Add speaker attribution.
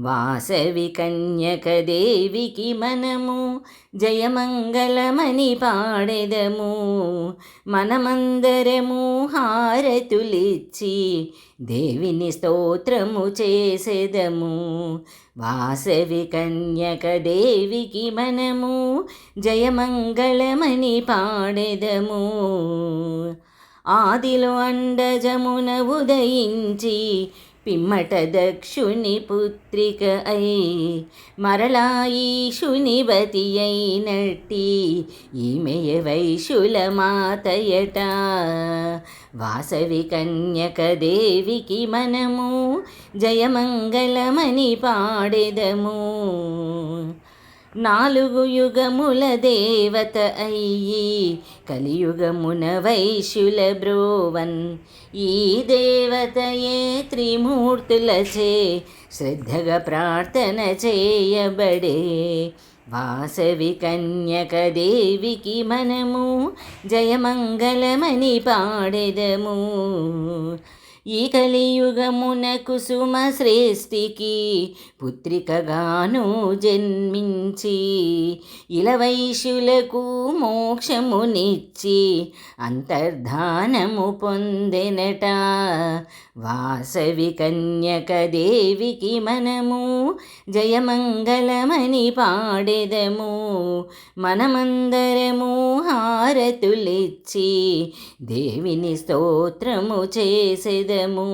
Speaker 1: వాసవి కన్యక దేవికి మనము జయమంగళమని పాడెదము. మనమందరము హారతులిచ్చి దేవిని స్తోత్రము చేసెదము. వాసవి కన్యక దేవికి మనము జయమంగళమని పాడెదము. ఆదిలో అండజమున ఉదయించి పిమ్మట దక్షుని పుత్రిక అయి మరలా బతి అయినట్టి ఈమెయ వైశుల మాతయట. వాసవి కన్యక దేవికి మనము జయమంగళమని పాడెదము. నాలుగు యుగముల దేవత అయ్యి కలియుగమున వైశ్యుల బ్రోవన్. ఈ దేవతయే త్రిమూర్తులచే శ్రద్ధగా ప్రార్థన చేయబడే. వాసవి కన్యక దేవికి మనము జయమంగళమని పాడెదము. ఈ కలియుగమున కుసుమ శ్రేష్ఠికి పుత్రికగాను జన్మించి ఇలవైశులకు మోక్షమునిచ్చి అంతర్ధానము పొందెనట. వాసవి కన్యక దేవికి మనము జయమంగళమని పాడెదము. మనమందరము హారతులిచ్చి దేవిని స్తోత్రము చేసెదము